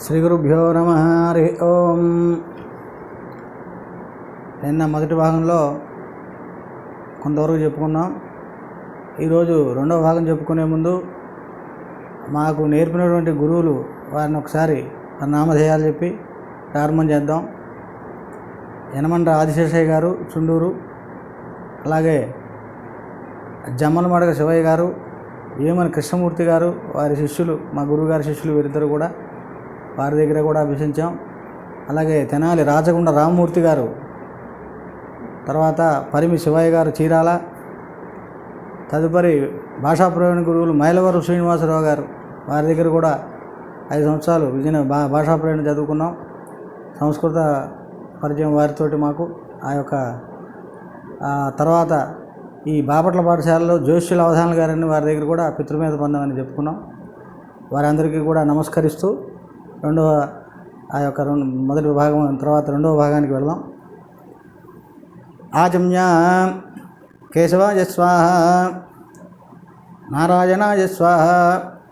శ్రీ గురుభ్యో నమ హరి ఓం. నిన్న మొదటి భాగంలో కొంతవరకు చెప్పుకున్నాం. ఈరోజు రెండవ భాగం చెప్పుకునే ముందు మాకు నేర్పినటువంటి గురువులు వారిని ఒకసారి నామధేయాలు చెప్పి ప్రారంభం చేద్దాం. యనమండ్ర ఆదిశేషయ్య గారు చుండూరు. అలాగే జమ్మలమడగ శివయ్య గారు ఏమని కృష్ణమూర్తి గారు వారి శిష్యులు మా గురువుగారి శిష్యులు వీరిద్దరు కూడా వారి దగ్గర కూడా అభ్యసించాం. అలాగే తెనాలి రాజగుండ రామమూర్తి గారు తర్వాత పరిమి శివయ్య గారు చీరాల తదుపరి భాషా ప్రవీణ గురువులు మైలవరం శ్రీనివాసరావు గారు వారి దగ్గర కూడా ఐదు సంవత్సరాలు విజయ భా భాషా ప్రవీణ చదువుకున్నాం. సంస్కృత పరిచయం వారితోటి మాకు ఆ యొక్క తర్వాత ఈ బాపట్ల పాఠశాలలో జోష్యుల అవధానుల గారని వారి దగ్గర కూడా పితృమేధ పొందామని చెప్పుకున్నాం. వారందరికీ కూడా నమస్కరిస్తూ రెండవ ఆ యొక్క రెండు మొదటి భాగం తర్వాత రెండవ భాగానికి వెళదాం. ఆచమ్య కేశవాయ స్వాహ నారాయణాయ స్వాహ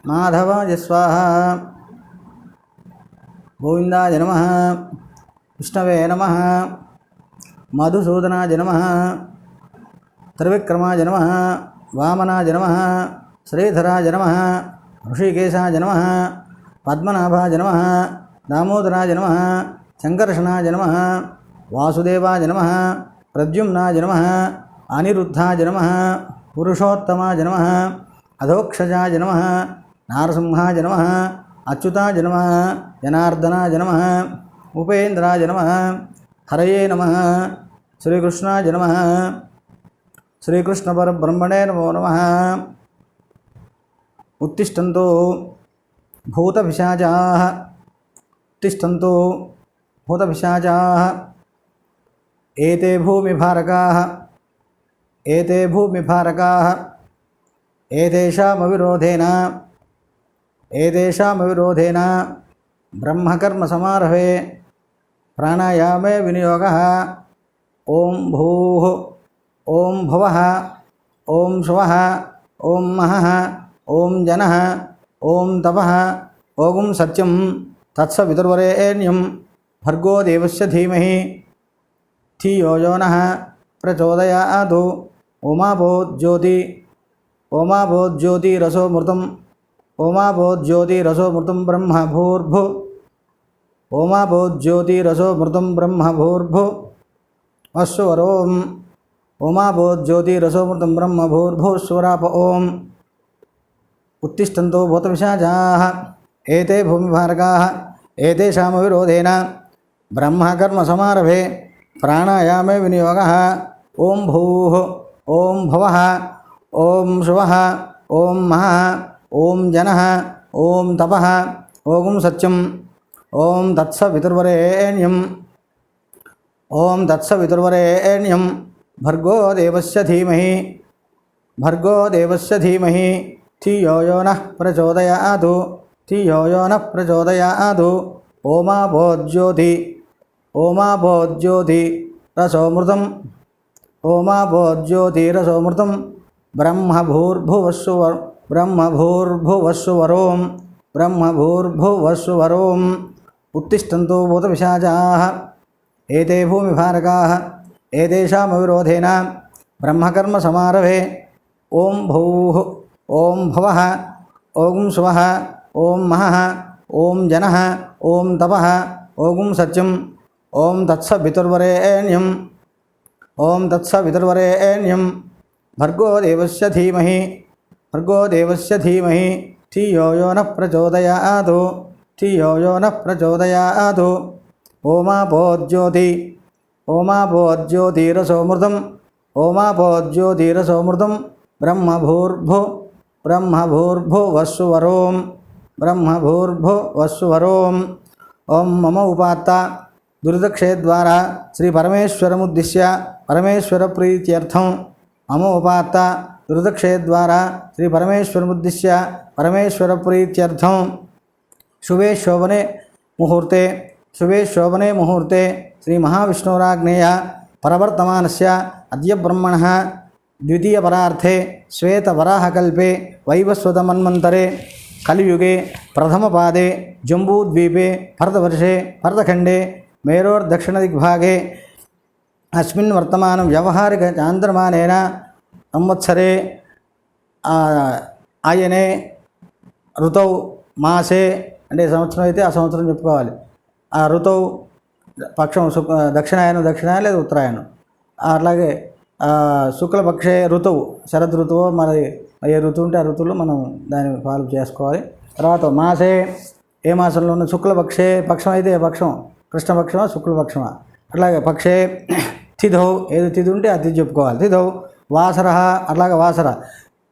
మాధవాయ స్వాహ గోవిందాయ నమ విష్ణవే నమ మధుసూదనాయ నమ త్రివిక్రమాయ నమ వామనాయ నమ శ్రీధరాయ నమ ఋషికేశాయ నమ పద్మనాభాయ నమ దామోదరాయ నమ సంకర్షణాయ నమ వాసుదేవాయ నమ ప్రద్యుమ్నాయ నమ అనిరుద్ధాయ నమ పురుషోత్తమాయ నమ అధోక్షజాయ నమ నారసింహాయ నమ అచ్యుతాయ నమ జనార్దనాయ నమ ఉపేంద్రాయ నమ హరయే నమ శ్రీకృష్ణాయ నమ శ్రీకృష్ణ పరబ్రహ్మణే నమో. भूतपिशाचाः तिष्ठन्तु। भूतपिशाचाः। एते भूमिभारकाः। एते भूमिभारकाः। एतेषामविरोधेन। एतेषामविरोधेन। ब्रह्मकर्मसमारभे। प्राणायामे विनियोगः। ॐ भूः। ॐ भवः। ॐ श्वः ॐ महः। ॐ जनः। ओम तप। ओगुं सत्यम तत्स विदुर्वरेण्यम भर्गो देवस्य धीमहि। धियो यो ब्रह्म भूर्भु ओमाभोज्योति। ओमाभोज्योतिरसोमृतम् ओमाभोज्योतिरसोमृतं ब्रह्मभूर्भु। ओमाभोज्योतिरसोमृतं ब्रह्मभूर्भु। ब्रह्म ओमाभोज्योतिरसोमृतं ब्रह्मभूर्भुस्वराप ओम। उत्तिष्ठन्तो भूतपिशाचाः। एते भूमिभारकाः एतेषामविरोधेन ब्रह्मकर्मसमारभे प्राणायामे विनियोगः। ॐ भूः, ॐ भवः, ॐ शुभः, ॐ महः, ॐ जनः, ॐ तपः ॐ सत्यम्। ॐ तत्सवितुर्वरेण्यम्। ॐ तत्सवितुर्वरेण्यं भर्गो देवस्य धीमहि। भर्गो देवस्य धीमहि। धियो यो नः प्रचोदयाधु धियो यो नः प्रचोदयाधु ओमा भोज्योधि। ओमा भोज्योधि रसोमृतम्। ओमा भोज्योधि रसोमृतं ब्रह्मभूर्भुवस्सुव ब्रह्मभूर्भुवस्सुवरों ब्रह्मभूर्भुवस्सुवरोम्। उत्तिष्ठन्तु भूतविशाजाः एते भूमिभारकाः। एतेषामविरोधेन ब्रह्मकर्मसमारभे ॐ भू। ఓం భవ ఓం శివ ఓం మహ ఓం జన ఓం తప ఓం సత్యం ఓం తత్సవితుర్వరేణ్యం ఓం తత్సవితుర్వరేణ్యం భర్గోదేవస్య ధీమహి భర్గోదేవస్య ధీమహి ధియో యో నః ప్రచోదయాతు ధియో యో నః ప్రచోదయాతు. ఓమాపోజ్యోతి ఓమాపోజ్యోతిరసోమృతం ఓమాపోజ్యోతిరసోమృతం బ్రహ్మభూర్భు ब्रह्मभूर्भो ब्रह्म ब्रह्मभूर्भो वसुवरोम ओम मम उपाता दुर्दक्षे द्वारा श्री परमेश्वरमुद्दिश्य परमेश्वर प्रीत्यर्थ मम उपाता दुर्दक्षे द्वारा श्री परमेश्वरमुद्दिश्य परमेश्वर प्रीत्यर्थ शुभे शोभने मुहूर्ते। शुभे शोभने मुहूर्ते। श्री महाविष्णुराज्ञेय परवर्तमान से अद्य ब्रह्मण। అద్య బ్రహ్మణ ద్వితీయపరార్థే శ్వేతవరాహకల్పే వైవస్వతమన్వంతరే కలియుగే ప్రథమపాదే జంబూద్వీపే భరతవర్షే భరతఖండే మేరోర్దక్షిణదిగ్భాగే అస్మిన్ వర్తమానం వ్యవహారిక చాంద్రమానేన సంవత్సరే ఆయనే ఋతౌ మాసే అంటే సంవత్సరం అయితే ఆ సంవత్సరం చెప్పుకోవాలి. ఆ ఋతౌ పక్షం దక్షిణాయనం దక్షిణాయనం లేదా ఉత్తరాయణం అట్లాగే శుక్లపక్షే ఋతువు శరద్ ఋతువు మరి ఏ ఋతువు ఉంటే ఆ ఋతువులో మనం దాన్ని ఫాలో చేసుకోవాలి. తర్వాత మాసే ఏ మాసంలో ఉన్న శుక్లపక్షే పక్షం అయితే ఏ పక్షం? కృష్ణపక్షమా శుక్లపక్షమా? అట్లాగే పక్షే తిథౌ ఏది తిథి ఉంటే ఆ తిథి చెప్పుకోవాలి. తిథౌ వాసర అట్లాగే వాసర.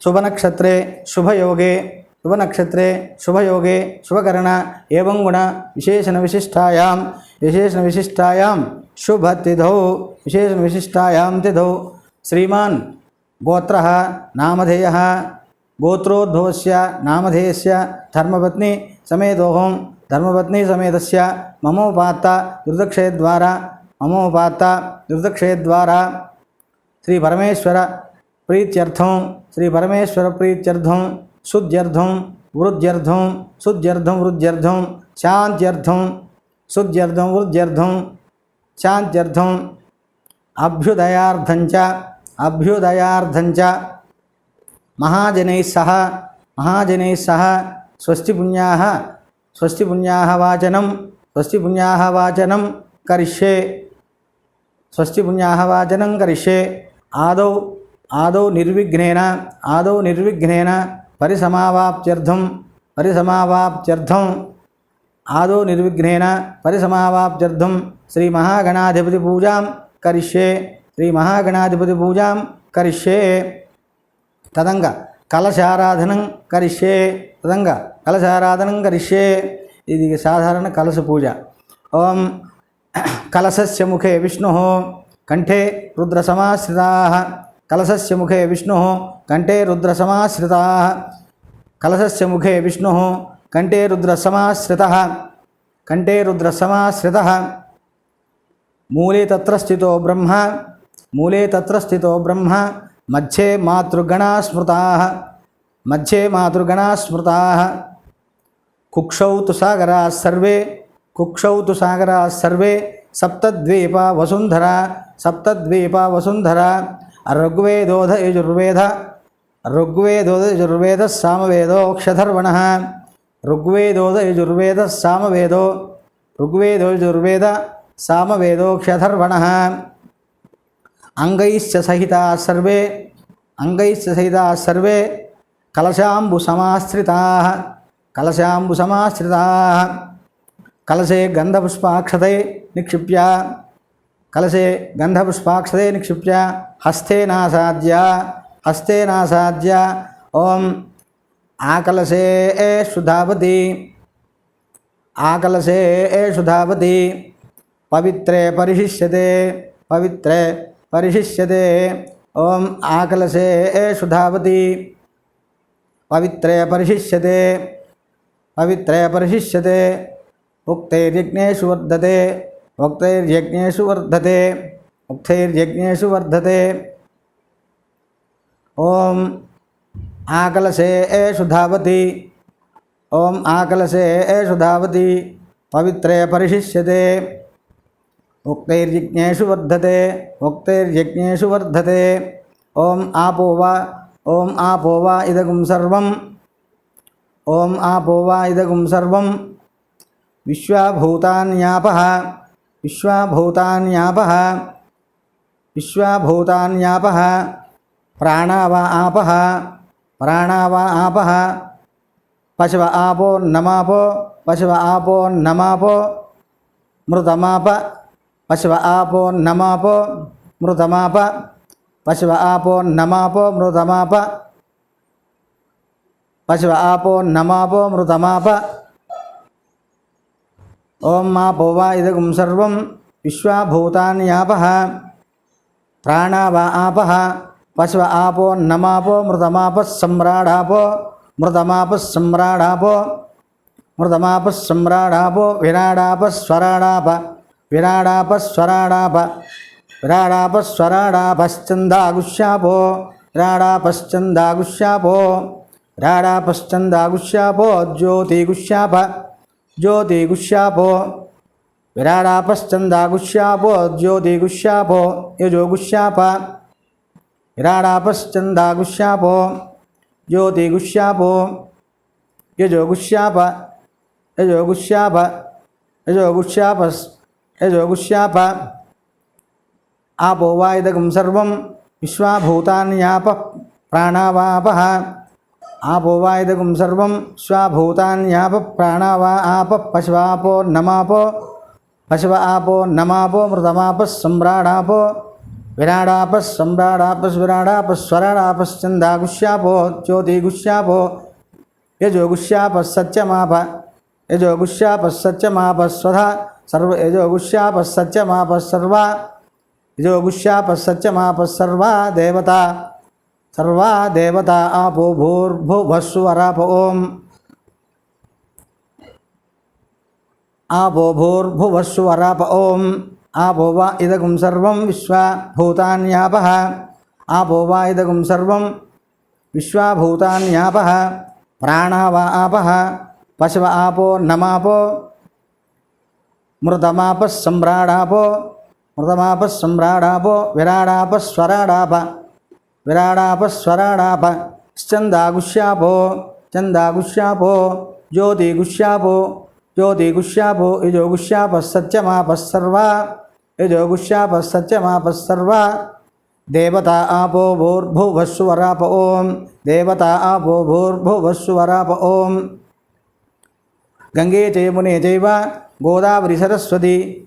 శుభనక్షత్రే శుభయోగే శుభనక్షత్రే శుభయోగే శుభకరణ ఏవం గుణ విశేషణ విశిష్టాయాం. विशेषण विशिष्टायाम शुभ तिथौ। विशेषण विशिष्टायाम तिथौ श्रीमान गोत्र नामधेय गोत्रोद्भव से नामधेय से धर्मपत्नी समेतोहम धर्मपत्नी समेत ममोपाता दुर्दक्षय द्वारा ममोपाता दुर्दक्षय द्वारा श्री परमेश्वर प्रीत्यर्थों श्री परमेश्वर प्रीत्यर्थों, शुद्ध्यर्थों, वृद्ध्यर्थों शुद्ध्यर्थों, वृद्ध्यर्थों शांत्यर्थों सुद जर्धम वृद्धर्धम चांत्यर्धम अभ्युदयार्धंच महाजन सह महाजन सह, स्वस्तिपुण्या स्वस्तिपुण्याचन स्वस्तिपुण्याचन क्ये स्वस्तिपुण्याचन क्ये आद आद निर्विघ्न आदौ निर्विघ्न निर्विघ्नेन आदौ ఆదో నిర్విఘ్నేన పరిసమావాప్త్యర్థం శ్రీ మహాగణాధిపతి పూజాం కరిష్యే శ్రీ మహాగణాధిపతి పూజాం కరిష్యే తదంగ కలశారాధనం కరిష్యే తదంగ కలశారాధనం కరిష్యే ఇది సాధారణ కలశ పూజ ఓం కలశస్య ముఖే విష్ణు కంఠే రుద్రసమాశ్రితా కలశస్య ముఖే విష్ణు కంఠే రుద్రసమాశ్రితా కలశస్య ముఖే విష్ణు కంఠే రుద్రసమాశ్రిత కంఠే రుద్రసమాశ్రిత. మూలే తత్ర స్థితో బ్రహ్మ మూలే తత్ర స్థితో బ్రహ్మ మధ్యే మాతృగణా స్మృతా మధ్యే మాతృగణా స్మృతా. కుక్షౌ తు సాగరా సర్వే కుక్షౌ తు సాగరా సర్వే సప్తద్వీప వసుంధర సప్తద్వీప వసుంధర. ఋగ్వేదోధ యజుర్వేద ఋగ్వేదోధ యజుర్వేద సామవేదోక్షధర్వణ ऋग्वेदोद यजुर्वेद सामवेदो। ऋग्वेदो यजुर्वेद सामवेदो क्षथर्वण अंगैश्च सहिता सर्वे। अंगैश्च सहिता सर्वे कलशाबुसमश्रिता कलशाबुसमश्रिता कलशे गंधपुष्पाक्ष निक्षिप्य। कलशे गंधपुष्पाक्ष निक्षिप्य। हस्ते नसाद्या। हस्ते नसाद्या। ओम। आकलसे ए सुधावती आकलसे ए सुधावती पवित्रे परिशिष्यते। पवित्रे परिशिष्यते। ओम आकलसे ए सुधावती पवित्रे परिशिष्यते। पवित्रे परिशिष्यते। उक्तैर्यज्ञेषु वर्धते। उक्तैर्यज्ञेषु वर्धते। उक्तैर्यज्ञेषु वर्धते। ओम आकलशे एषु धावति। ॐ आकलशे एषु धावति। पवित्रे परिशिष्यते। उक्तैर्यज्ञेषु वर्धते। उक्तैर्यज्ञेषु वर्धते। ॐ आपो वा ॐ आपो वा इदगुं सर्वम्। ॐ आपो वा इदगुं सर्वं विश्वाभूतान्यापः। विश्वाभूतान्यापः। विश्वाभूतान्यापः। प्राणा आपः। ప్రాణావా ఆప పశవ ఆపో నమాపో పశవ ఆపో నమాపో మృతమాప పశవ ఆపో నమాపో మృతమాప పశవ ఆపో నమాపో మృతమాప పశవ ఆపో నమాపో మృతమాప ఓం మా పోవా ఇదగం సర్వం విశ్వాభూతాన్యాప ప్రాణావా ఆప పశువ ఆపో నమాపో మృతమాప సమ్రాడాపో మృతమాప సమ్రాడాపో మృతమాప సమ్రాడాపో విరాడాప స్వరాడాప విరాడాప స్వరాడాప విరాడాప స్వరాడాపశ్చందాగుష్యాపో విరాడాపశ్చందాగుష్యాపో విరాడాపశ్చందాగుష్యాపో జ్యోతిగుష్యాప జ్యోతిగుష్యాపో విరాడాపశ్చందాగుష్యాపో జ్యోతిగుష్యాపో యజోగుష్యాప हिराडापश्चन्दागुष्यापो गुश्यापो ज्योति गुश्यापो यजो गुश्याप यजो गुश्याप यजो गुश्याप यजो गुश्याप आपो वा इदगं सर्व स्वाभूतान्यापः प्राणावा आप पशवापो नमापो, पशव आपो नमापो, मृतमाप सम्राडापो। विराडापस् सम्राडापस् विराडापस् स्वराडापस् छन्दागुष्यापो ज्योतिगुष्यापो। यजोगुष्यापः सत्यमाप यजोगुष्यापः सत्यमापः स्वधा, सर्व यजोगुष्यापः सत्यमापः सर्वा। यजोगुष्यापः सत्यमापः सर्वा देवता। सर्वा देवता आपो भूर्भुवस्वराप ओम। आपो भूर्भुवस्वराप ओम। వా ఇదగుం సర్వం విశ్వభూతాన్యాప ఆపో వా ఇదగుం సర్వం విశ్వభూతాన్యాప ప్రాణావ ఆప. పశవ ఆపో నమాపో. మృతమాప సమ్రాడాపో మృతమాప సమ్రాడాపో విరాడాప స్వరాడాప. విరాడాప స్వరాడాప. స్చందాగుష్యాపో చందాగుష్యాపో జ్యోతిగుష్యాపో. జ్యోతిగుష్యాపో. ఇజోగుష్యాప సత్యమాప సర్వా. యజోగుష్యాప దేవత ఆపో భూర్భువస్సువరాప ఓం. దేవత ఆపో భూర్భువస్సువరాప ఓం. గంగే చయమునే చైవ గోదావరి సరస్వతి.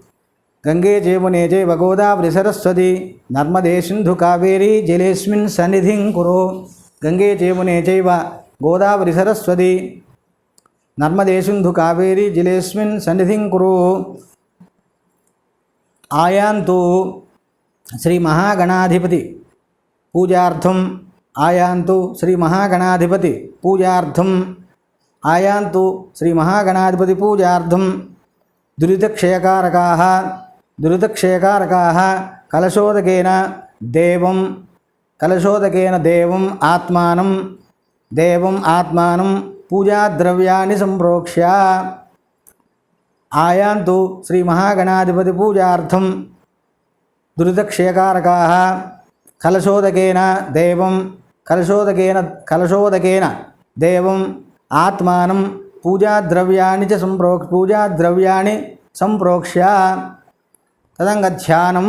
గంగే చయమునే చైవ గోదావరి సరస్వతి. నర్మదే సింధు కావేరీ జలేస్మిన్ సన్నిధిం కురు. గంగే చయమునే చైవ గోదావరి సరస్వతి. నర్మదే సింధు కావేరీ జలేస్మిన్ సన్నిధిం కురు. ఆయాంతు శ్రీ మహాగణాధిపతి పూజార్థం ఆయాంతు శ్రీ మహాగణాధిపతి పూజార్థం ఆయాంతు శ్రీ మహాగణాధిపతి పూజార్థం దురితక్షయకారకా దురితక్షయకారకా కలశోదకేన దేవం కలశోదకేన దేవం ఆత్మానం దేవం ఆత్మానం పూజాద్రవ్యాన్ని సంప్రోక్ష్య ఆయాంతు శ్రీ మహాగణాధిపతి పూజార్థం. దురితక్షయకారకా. కలశోదకేన దేవం. కలశోదకేన కలశోదకేన దేవం. ఆత్మానం పూజాద్రవ్యాన్ని చ సంప్రో పూజాద్రవ్యాన్ని సంప్రోక్ష్య. తదంగధ్యానం.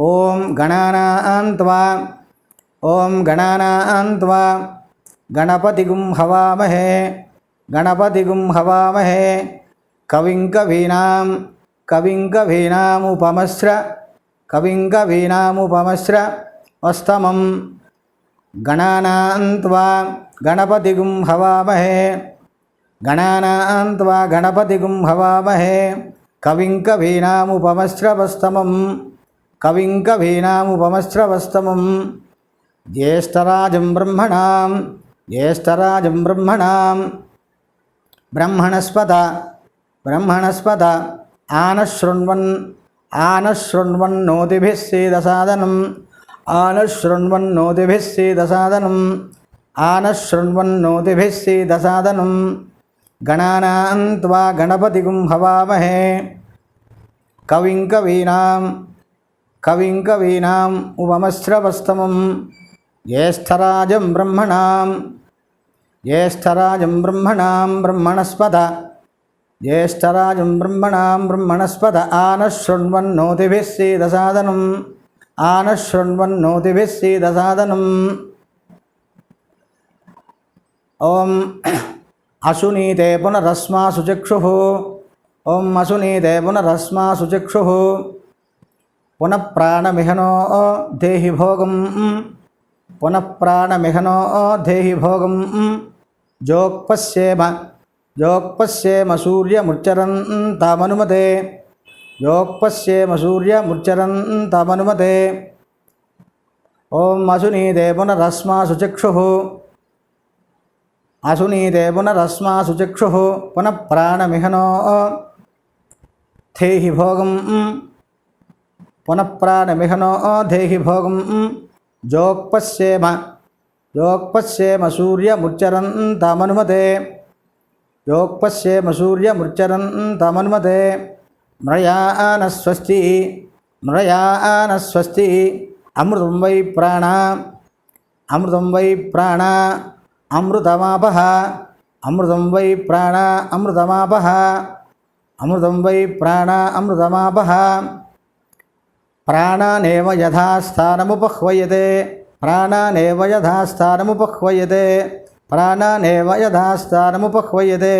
ఓం గణానాన్త్వా ఓం గణానాన్త్వా గణపతిగుం హవామహే. గణపతిగుం హవామహే. కవిం కవింకవీనాముపమస్ర కవింకవీనాముపమస్ర వస్తమం. గణానాన్త్వా గణపతిగుం హవామహే గణానాన్త్వా గణపతిగుం హవామహే కవింకవీనాముపమస్రవస్తమం కవింకవీనాముపమస్రవస్తమం కవిం జ్యేష్ఠరాజం బ్రహ్మణాం జ్యేష్ఠరాజం బ్రహ్మణాం. బ్రహ్మణస్పద பிரம்மணஸ்பத ஆனஸ்ருண்வன் ஆனஸ்ருண்வன் நோதிபிஸ் சீதசாதனம் ஆனஸ்ருண்வன் நோதிபிஸ் சீதசாதனம் ஆனஸ்ருண்வன் நோதிபிஸ் சீதசாதனம் கணானாந்த்வா கணபதிகும் ஹவாமஹே கவிங்கவீனாம் கவிங்கவீனாம் உபமஸ்ரவஸ்தமம் ज्येष्ठराजं ब्रह्मणां ज्येष्ठराजं ब्रह्मणां ब्रह्मणस्पद। జ్యేష్టరాజం బ్రహ్మణాం బ్రహ్మణస్పద ఆనశృణ్వన్నోతిభిः సీదసాదనం ఆనశృణ్వన్నోతిభిः సీదసాదనం ఓం అశునీతే పునరస్మా సుచక్షు ఓం అశునీతే పునరస్మా సుచక్షు పునఃప్రాణమిహనో దేహి భోగం పునఃప్రాణమిహనో దేహి భోగం జోక్పశ్యేమ యోక్పశ్యేమ సూర్యముచ్చరన్ తామనుమతే యోక్పశ్యేమ సూర్యముచ్చరన్ తామనుమతే ఓం అసునీ దేమునరస్మా సుచక్షు అసునీ దేమునరస్మా సుచక్షు పునఃప్రాణమిహనో ధేహి భోగం పునఃప్రాణమిహనో ధేహి భోగం జోక్పశ్యేమ జోక్పశ్యేమ సూర్యముచ్చరన్ తామనుమతే యోక్పశ్యేమ సూర్యమృచ్చరన్ తమన్మతే మ్రయానస్వస్తి మ్రయానస్వస్తి అమృతం వై ప్రాణ అమృతం వై ప్రాణ అమృతమాపహ అమృతం వై ప్రాణ అమృతమాపహ అమృతం వై ప్రాణ అమృతమాపహ ప్రాణానేవ యథాస్థానముపహ్వయతే ప్రాణానేవ యథాస్థానముపహ్వయతే ప్రాణానేవ యథాస్థానముపహ్వయతే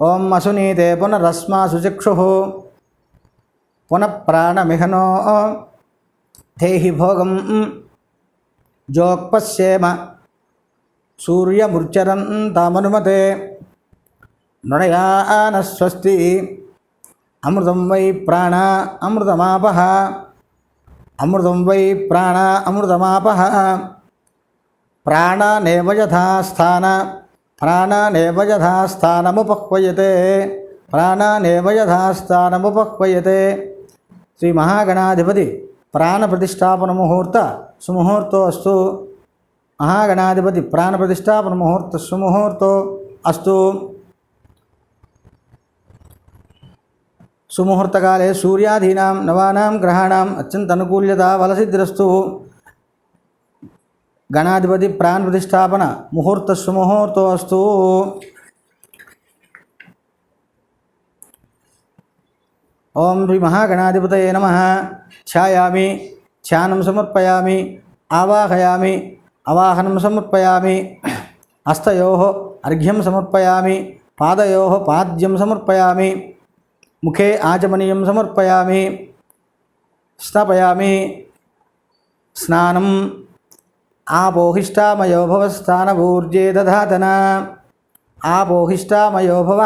ఓం అసునీతే పునరస్మా సుచక్షు పునఃప్రాణమిహనో దేహి భోగం జోక్పశ్యేమ సూర్యముర్చరన్ తామనుమతే నృణయానస్వస్తి అమృతం వై ప్రాణ అమృతమాపహ అమృతం వై ప్రాణ అమృతమాపహ ప్రాణనేమయథాస్థాన ప్రాణనేమయథాస్థానముపక్వయతే ప్రాణనేమయథాస్థానముపక్వయతే శ్రీ మహాగణాధిపతి ప్రాణప్రతిష్టాపన ముహూర్త సుముహూర్తో అస్తు. మహాగణాధిపతి ప్రాణప్రతిష్టాపన ముహూర్త సుముహూర్తో అస్తు. సుముహూర్తకాలే సూర్యాధీనాం నవానాం గ్రహాణం అత్యంత అనుకూల్యత వలసిద్రస్తు గణాధిపతి ప్రాణ ప్రతిష్టాపన ముహూర్త సుముహూర్తో అస్తు. ఓం శ్రీ మహాగణాధిపతయే నమ. ఛాయామి ఛానం సమర్పయామి ఆవాహయామి అవాహనం సమర్పయామి హస్తయో అర్ఘ్యం సమర్పయామి పాదయో పాద్యం సమర్పయామి ముఖే ఆచమనీయం సమర్పయామి స్థాపయామి స్నానం ఆపోహిష్టామయోభవస్థానభూర్జే భవ స్థానభూర్జే దధాతన ఆపోహిష్టామయో భవ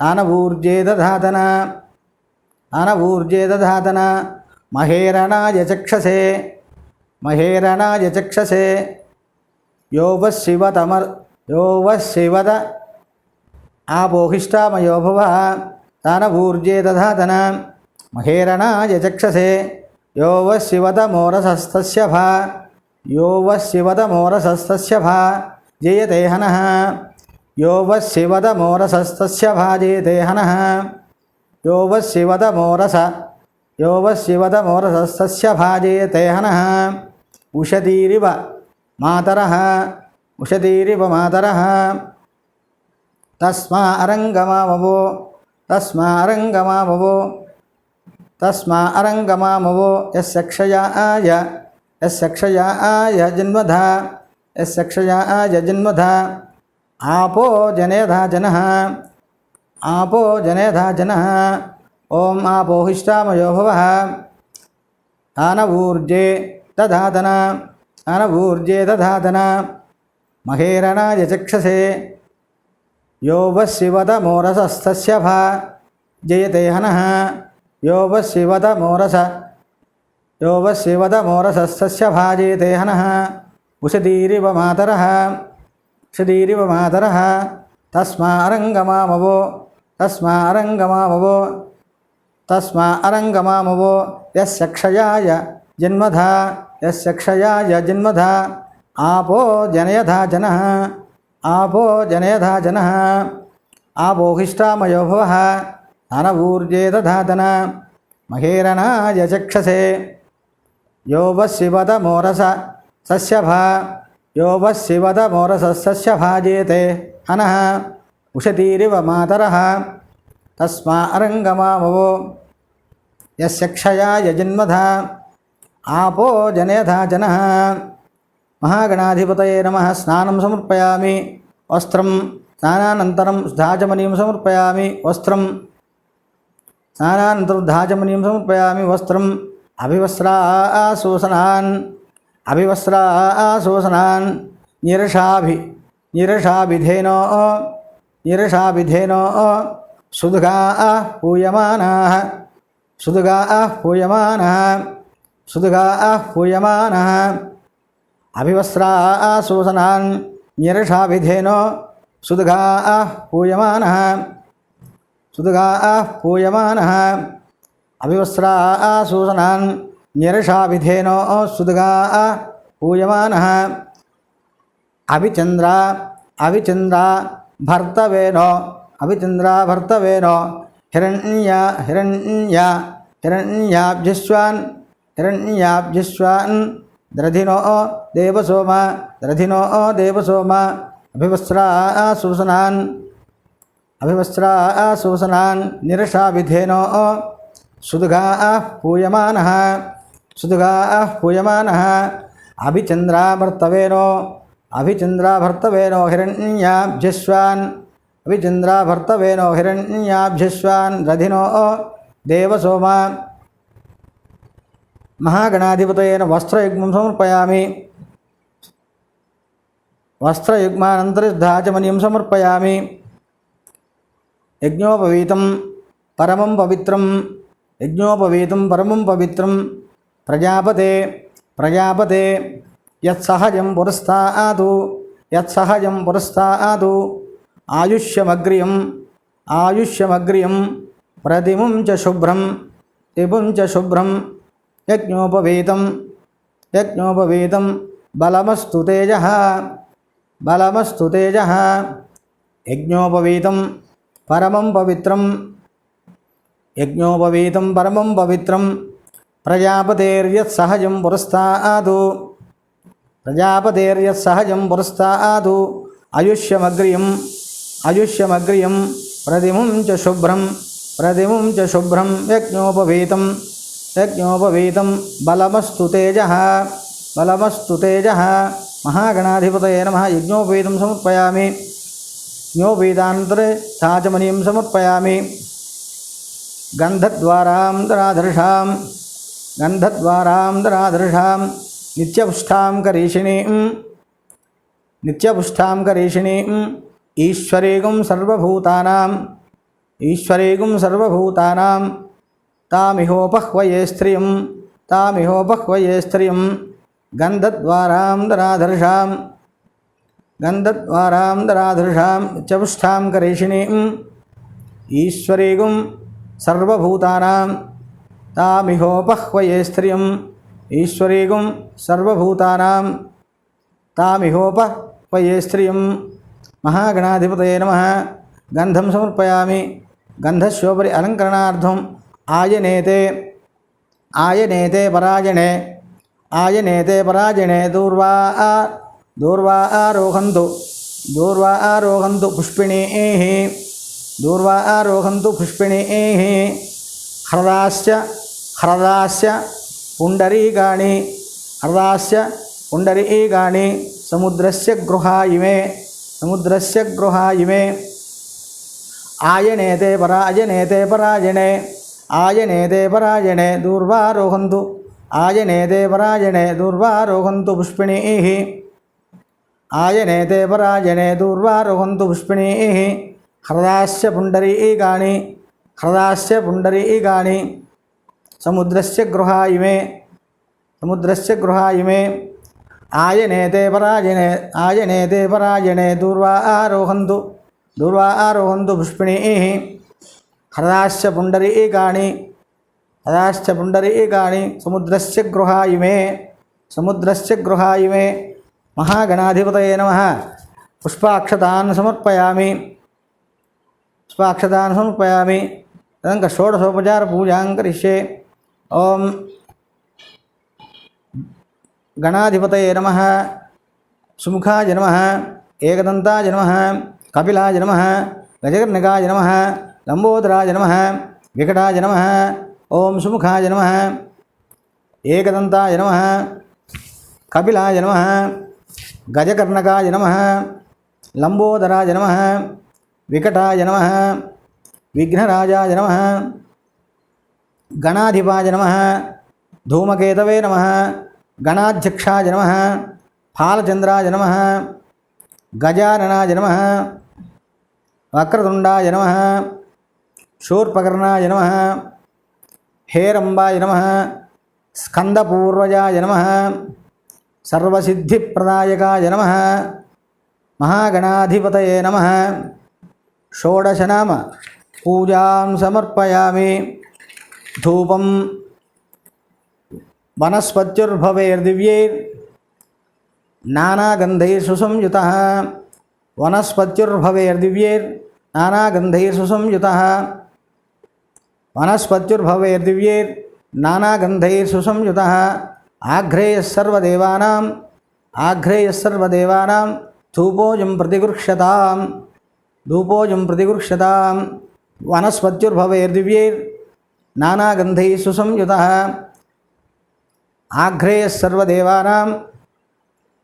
అనభూర్జే భవ దధాతన స్థానభూర్జే దధాతన మహేరణాయ చక్షసే. మహేరణాయ చక్షసే. యో వశివతమర్ యో వశివద ఆపోహిష్టామయో భవ స్థానభూర్జే దధాతన మహేరణాయ చక్షసే యో వశివతమోరసస్తస్య భా యో వశివతమోరసస్తస్య భా జయతే హనః యో వశివతమోరసస్తస్య భా జయతే హనః యో వశివతమోరస యో వశివతమోరసస్తస్య భా జయతే హనః ఉషతీరివ మాతరः ఉషతీరివ మాతరः తస్మా అరంగమామవో తస్మా అరంగమామవో తస్మా అరంగమామవో యక్షయాయ యక్షయాయ జన్మధ యక్షయాయ జన్మధ. ఆపో జనేధా జన ఆపో జనేధా జన. ఓం ఆపోహిష్టామయో భవ. ఆనవూర్జే దధాదన ఆనవూర్జే దధాదన మహేరణాయ చక్షసే యోవశివతమోరసస్థస్య భా జయతే హనః. यो वशिवतमोरस यो वशिवतमोरसस्तस्य भा जयते हनः। उषदीरिव मातरः उषदीरिव मातरः तस्मा अरङ्गमामवो तस्मा अरङ्गमामवो तस्मा अरङ्गमामवो यस्य क्षयाय जन्मधा। यस्य क्षयाय जन्मधा। आपो जनयधा जनः। आपो जनयधा जनः। आपोहिष्टामयो भवः। అనవూర్జేదధాతన. మహేరణాయ చక్షసే. యోవశివద మోరస సస్యభా. యోవశివద మోరస సస్యభాజేతే అనః. ఉషతీరివ మాతర. తస్మా అరంగమామవో. యక్షయా యజన్మధ ఆపో జనేధా జన. మహాగణాధిపతయే నమ. స్నానం సమర్పయామి. వస్త్రం. స్నానానంతరం సుధాచమనీయం సమర్పయామి. వస్త్రం. స్నానానంతరం ధాజమనీయం సమర్పయామి వస్త్రం. అభివస్రా శోసనాన్ అభివస్రా శోసనాన్ నిరషాభి నిరషాభిధేనో నిరషాభిధేనో. సుదుగా పూయమానా సుదుగా పూయమాన సుదుగా పూయమాన. అభివస్రా శోసనాన్ నిరషాభిధేనో సుదుగా పూయమాన. సుదుగా పూయమాన అభివస్త్రాశోసనాన్ నిరషావిధేనో సుదుగా పూయమాన అవిచంద్ర అవిచంద్ర భర్తవేనో అవిచంద్ర భర్తవేనో హిరణ్య హిరణ్య హిరణ్యాబ్జిస్వాన్ హిరణ్యాబ్జిస్వాన్ ద్రధినో దేవసోమ ద్రధినో దేవసోమ అభివస్రా సూసనాన్ అభివస్త్రా సూసనాన్ నిరషావిధేనో సుదుగా పూయమాన సుదుగా పూయమాన అభిచంద్రాభర్తవేనో అభిచంద్రాభర్తవేనో హిరణ్యాబ్జస్వాన్ అభిచంద్రాభర్తవేనో హిరణ్యాబ్జస్వాన్ రధినో దేవసోమ మహాగణాధిపతైన వస్త్రయుగ్మం సమర్పయామి వస్త్రయుగ్మానంతరిద్ధాచమనీయం సమర్పయామి యజ్ఞోపవీతం పరమం పవిత్రం. యజ్ఞోపవీతం పరమం పవిత్రం. ప్రజాపతే ప్రజాపతే. యత్సహజం పురస్థాదు యత్సహజం పురస్థాదు ఆయుష్యమగ్రియం ఆయుష్యమగ్రియం. ప్రతిముం చ శుభ్రం త్రిపుం చ శుభ్రం. యజ్ఞోపవీతం యజ్ఞోపవీతం. బలమస్తు తేజ బలమస్తు తేజ. యజ్ఞోపవీతం பரமம் பவித்ரம். யஜ்ஞோபவீதம் பரமம் பவித்ரம். பிரஜாபதேர்யத் சகஜம் புரஸ்தாது. பிரஜாபதேர்யத் சகஜம் புரஸ்தாது. அயுஷ்யமக்ரியம் அயுஷ்யமக்ரியம் பிரதிமும் ச சுப்ரம் பிரதிமும் ச சுப்ரம் யஜ்ஞோபவீதம் யஜ்ஞோபவீதம் பலமஸ்து தேஜ பலமஸ்து தேஜ மகாகணாதிபதய நம யஜ்ஞோபவீதம் சமர்ப்பயாமி नो वेदान्तरे सा च मुनिं समुर्पयामि। गन्धद्वारां दराधर्षां गन्धद्वारां दराधर्षां नित्यपुष्ठां करीषिणीं नित्यपुष्ठां करीषिणीम् ईश्वरेगुं सर्वभूतानाम् ईश्वरेगुं सर्वभूतानां तामिहोपह्वये स्त्रियं तामिहोपह्वये स्त्रियं गन्धद्वारां दराधर्षां கந்தத்வாராம் தராதிருஷாம் சபுஷ்டாம் கரேஷினீம் ஈஸ்வரீகும் சர்வபூதானாம் தாமிகோபஹ்வயே ஸ்திரியம் ஈஸ்வரீகும் சர்வபூதானாம் தாமிகோபஹ்வயே ஸ்திரியம் மகாகணாதிபதயே நம கந்தம் சமர்ப்பயாமி கந்தஸ்யோபரி அலங்கரணார்த்தம் ஆயநேதே ஆயநேதே பராஜணே ஆயநேதே பராஜணே தூர்வா दूर्वा आरोहन्तु दूर्वा आरोहन्तु पुष्पिणेः दूर्वा आरोहन्तु पुष्पिणेः हृदाश्च हृदाश्च पुण्डरीकाणि हृदाश्च पुण्डरीकाणि, समुद्रस्य गृहा इमे समुद्रस्य गृहा इमे आयने ते पराजने ते पराजने आयने आयनेते परायनेते परायणे, आयनेते परायणे, दूर्वारोहन्तु, आयनेते परायणे, दूर्वारोहन्तु पुष्पिणी। आयने देवरायणे दूर्वाहंतुष्मिणी हृदय पुंडरी गाणी हृदय पुंडरी गाणी समुद्र से गृहा इमे समुद्र से गृहा इमे आयने देवरायने आयने देवरायने दूर्वा आरोहन्तु दूर्वा पुंडरी गाणी हृदय पुंडरी गाणी समुद्र से गृहा इमे समुद्र से गृहा इमे महागणाधिपतये नमः। पुष्पाक्षतान् समर्पयामि। पुष्पाक्षतान् समर्पयामि। षोडशोपचार पूजा करिष्ये। ॐ गणाधिपत नम। सुमुखा जन्म एकदंता जन्म कपिला जन्म गजगर्णिका जन्म लंबोदरा जन्म विकटा जन्म ॐ सुमुखा जन्म एकदंता जन्म कपिला जन्म गजकर्णकाय नम, लंबोदराय नम, विकटाय नम, विघ्नराजाय नम, गणाधिपाय नम, धूमकेतव नम, गणाध्यक्षाय नम, फालचंद्राय नम, गजाननाय नम, वक्रतुंडाय नम, शूर्पकर्णाय नम हेरंबाय नम, स्कंदपूर्वजाय नमः सर्वसिद्धिप्रदायकाय नमः। महागणाधिपतये नमः। षोडशनाम पूजां समर्पयामि। धूपं। वनस्पत्युर्भवेर्दिव्यैर्नानागन्धैर्सुसंयुतः वनस्पत्युर्भवेर्दिव्यैर्नानागन्धैर्सुसंयुतः वनस्पत्युर्भवेर्दिव्यैर्नानागन्धैर्सुसंयुतः ఆఘ్రేయసర్వదేవానాం ఆఘ్రేయసర్వదేవానాం ధూపోజం ప్రతిగృక్షతాం ధూపోజం ప్రతిగృక్షతాం వనస్పత్యుర్భవేర్దివ్యైర్ నానాగంధైः సుసంయుతः ఆఘ్రేయः సర్వదేవానాం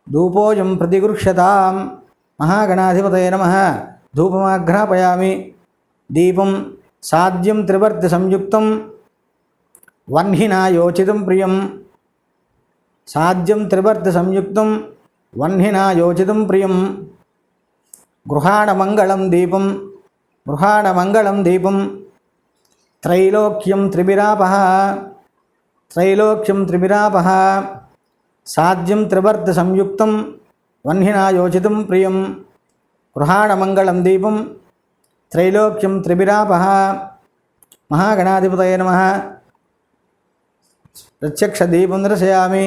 ధూపోజం ప్రతిగృక్షతాం మహాగణాధిపతయ నమ. ధూపమాఘ్రాపయామి దీపం సాధ్యం త్రివర్తి సంయుక్తం వన్హినా యోచితం ప్రియం. சாத்தியம் திரிவர்த்தி சம்யுக்தம் வன்ஹினா யோஜிதம் பிரியம். குருஹாணமங்கலம் தீபம் குருஹாணமங்கலம் தீபம். திரைலோக்கியம் திரிபிராபா திரைலோக்கியம் திரிபிராபா சாத்தியம் திரிவர்த்தி சம்யுக்தம் வன்ஹினா யோஜிதம் பிரியம். குருஹாணமங்கலம் தீபம் திரைலோக்கியம் திரிபிராபா மகாகணாதிபதய நம பிரத்யக்ஷதீபம் நிரசயாமி.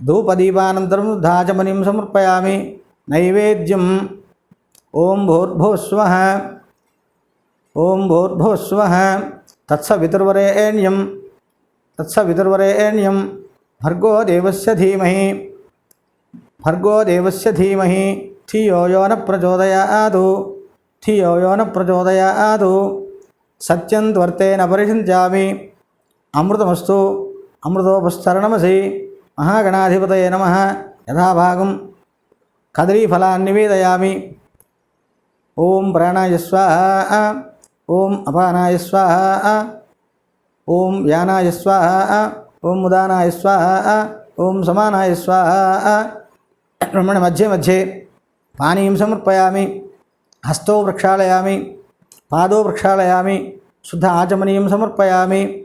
ధూపదీపానంతరం ధాచమనిం సమర్పయామి నైవేద్యం ఓం భూర్భువస్వ ఓం భూర్భువస్వ తత్సవితుర్వరేణ్యం తత్సవితుర్వరేణ్యం భర్గో దేవస్య ధీమహి భర్గో దేవస్య ధీమహి ధియో యో న ప్రచోదయాదు ధియో యో ప్రచోదయాదు సత్యం త్వర్తేన పరిషించామి అమృతమస్తు అమృతోపస్తరణమసి மகாகணாதிபதய நம. யதாபாகம் கதலீஃலான் நிவேதயாமி ஓம் பிராணாயஸ்வாஹா ஓம் அபானாயஸ்வாஹா ஓம் யானாயஸ்வாஹா ஓம் முதானாயஸ்வாஹா ஓம் சமானாயஸ்வாஹா பிரம்மண மத்திய மத்தியே பானியும் சமர்ப்பயாமி. ஹஸ்தோ பிரக்ஷாலயாமி பாதோ பிரக்ஷாலயாமி சுத்த ஆச்சமனியும் சமர்ப்பயாமி.